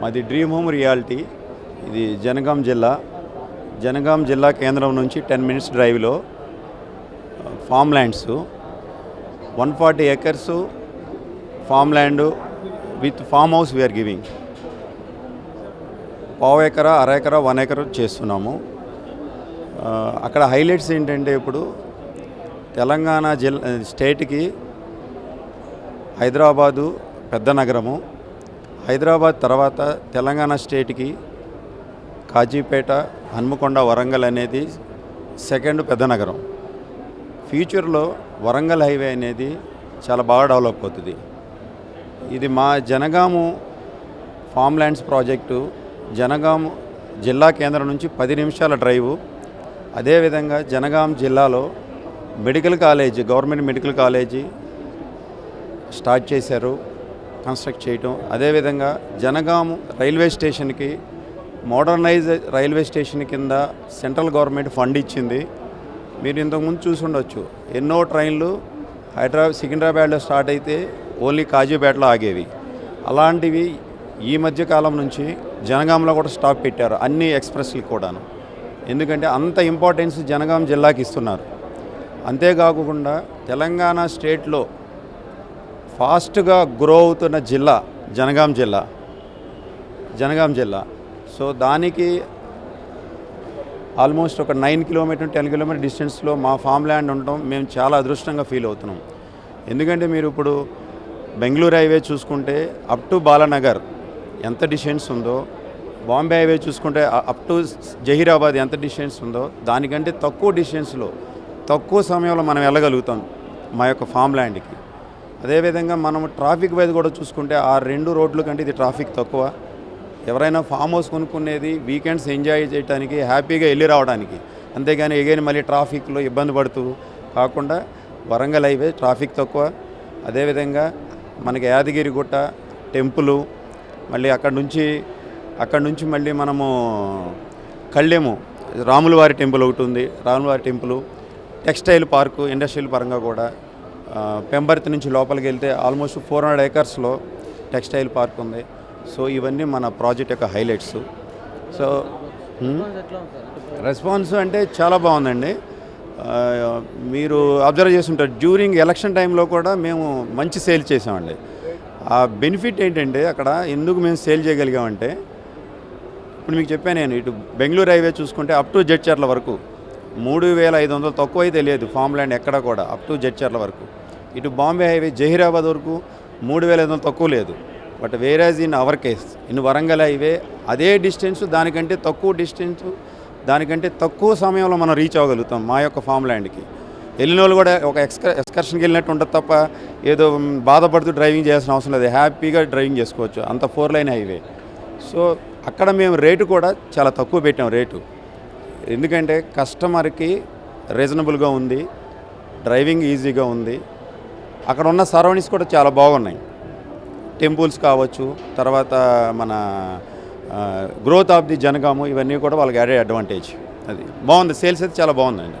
మాది dream home reality. ఇది జనగాం జిల్లా. జనగాం జిల్లా కేంద్రం నుంచి టెన్ మినిట్స్ డ్రైవ్లో farm lands one forty acres farm land with farm house we are giving. పావు ఎకరా అర ఎకరా వన్ ఎకర చేస్తున్నాము. అక్కడ హైలైట్స్ ఏంటంటే ఇప్పుడు తెలంగాణ జిల్లా స్టేట్కి హైదరాబాదు పెద్ద నగరము. హైదరాబాద్ తర్వాత తెలంగాణ స్టేట్కి కాజీపేట హన్మకొండ వరంగల్ అనేది సెకండ్ పెద్ద నగరం. ఫ్యూచర్లో వరంగల్ హైవే అనేది చాలా బాగా డెవలప్ అవుతుంది. ఇది మా Jangaon farm lands project Jangaon జిల్లా కేంద్రం నుంచి పది నిమిషాల డ్రైవు. అదేవిధంగా జనగాం జిల్లాలో medical college government medical college start చేశారు. కన్స్ట్రక్ట్ చేయటం అదేవిధంగా జనగాం రైల్వే స్టేషన్కి మోడర్నైజ్ రైల్వే స్టేషన్ కింద సెంట్రల్ గవర్నమెంట్ ఫండ్ ఇచ్చింది. మీరు ఇంతకుముందు చూసి ఉండొచ్చు. ఎన్నో ట్రైన్లు హైదరాబాద్ సికింద్రాబాద్లో స్టార్ట్ అయితే ఓన్లీ కాజీపేటలో ఆగేవి. అలాంటివి ఈ మధ్య కాలం నుంచి జనగాంలో కూడా స్టాప్ పెట్టారు అన్ని ఎక్స్ప్రెస్లు కూడాను. ఎందుకంటే అంత ఇంపార్టెన్స్ జనగాం జిల్లాకి ఇస్తున్నారు. అంతేకాకుండా తెలంగాణ స్టేట్లో ఫాస్ట్గా గ్రో అవుతున్న జిల్లా జనగాం జిల్లా. జనగాం జిల్లా. సో దానికి ఆల్మోస్ట్ ఒక నైన్ కిలోమీటర్ టెన్ కిలోమీటర్ డిస్టెన్స్లో మా ఫామ్ ల్యాండ్ ఉండటం మేము చాలా అదృష్టంగా ఫీల్ అవుతున్నాం. ఎందుకంటే మీరు ఇప్పుడు బెంగళూరు హైవే చూసుకుంటే అప్ టు బాలానగర్ ఎంత డిస్టెన్స్ ఉందో బాంబే హైవే చూసుకుంటే అప్ టు జహీరాబాద్ ఎంత డిస్టెన్స్ ఉందో దానికంటే తక్కువ డిస్టెన్స్లో తక్కువ సమయంలో మనం వెళ్ళగలుగుతాం మా యొక్క ఫామ్ ల్యాండ్కి. అదేవిధంగా మనం ట్రాఫిక్ వైజ్ కూడా చూసుకుంటే ఆ రెండు రోడ్ల కంటే ఇది ట్రాఫిక్ తక్కువ. ఎవరైనా ఫామ్ హౌస్ కొనుక్కునేది వీకెండ్స్ ఎంజాయ్ చేయడానికి హ్యాపీగా వెళ్ళి రావడానికి. అంతేగాని ఎగైన్ మళ్ళీ ట్రాఫిక్లో ఇబ్బంది పడుతూ కాకుండా వరంగల్ హైవే ట్రాఫిక్ తక్కువ. అదేవిధంగా మనకి యాదగిరి గుట్ట టెంపులు మళ్ళీ అక్కడ నుంచి అక్కడ నుంచి మళ్ళీ మనము కళ్ళేము రాములవారి టెంపుల్ ఒకటి ఉంది. రాములవారి టెంపుల్ టెక్స్టైల్ పార్కు ఇండస్ట్రియల్ పరంగా కూడా. పెంబర్తి నుంచి లోపలికి వెళ్తే ఆల్మోస్ట్ ఫోర్ హండ్రెడ్ ఏకర్స్లో టెక్స్టైల్ పార్క్ ఉంది. సో ఇవన్నీ మన ప్రాజెక్ట్ యొక్క హైలైట్స్. సో రెస్పాన్స్ అంటే చాలా బాగుందండి. మీరు అబ్జర్వ్ చేస్తుంటారు డ్యూరింగ్ ఎలక్షన్ టైంలో కూడా మేము మంచి సేల్ చేసామండి. ఆ బెనిఫిట్ ఏంటంటే అక్కడ ఎందుకు మేము సేల్ చేయగలిగామంటే ఇప్పుడు మీకు చెప్పాను నేను ఇటు బెంగళూరు హైవే చూసుకుంటే అప్ టు జడ్చర్ల వరకు మూడు వేల ఐదు వందలు తక్కువ అయితే లేదు ఫామ్ ల్యాండ్ ఎక్కడ కూడా అప్ టు జడ్చర్ల వరకు. ఇటు బాంబే హైవే జహీరాబాద్ వరకు మూడు వేల ఐదు వందలు తక్కువ లేదు. But average in our case in Warangal highway అదే డిస్టెన్స్ దానికంటే తక్కువ డిస్టెన్స్ దానికంటే తక్కువ సమయంలో మనం రీచ్ అవ్వగలుగుతాం మా యొక్క ఫామ్ ల్యాండ్కి వెళ్ళిన వాళ్ళు కూడా ఒక ఎక్స్క ఎక్స్కర్షన్కి వెళ్ళినట్టు ఉంటుంది తప్ప ఏదో బాధపడుతూ డ్రైవింగ్ చేయాల్సిన అవసరం లేదు. హ్యాపీగా డ్రైవింగ్ చేసుకోవచ్చు. అంత ఫోర్ లైన్ హైవే. సో అక్కడ మేము రేటు కూడా చాలా తక్కువ పెట్టాం రేటు ఎందుకంటే కస్టమర్కి రీజనబుల్గా ఉంది. డ్రైవింగ్ ఈజీగా ఉంది. అక్కడ ఉన్న సరౌండింగ్స్ కూడా చాలా బాగున్నాయి. టెంపుల్స్ కావచ్చు తర్వాత మన గ్రోత్ ఆఫ్ ది జనగాము ఇవన్నీ కూడా వాళ్ళకి యాడే అడ్వాంటేజ్ అది బాగుంది. సేల్స్ అయితే చాలా బాగుందండి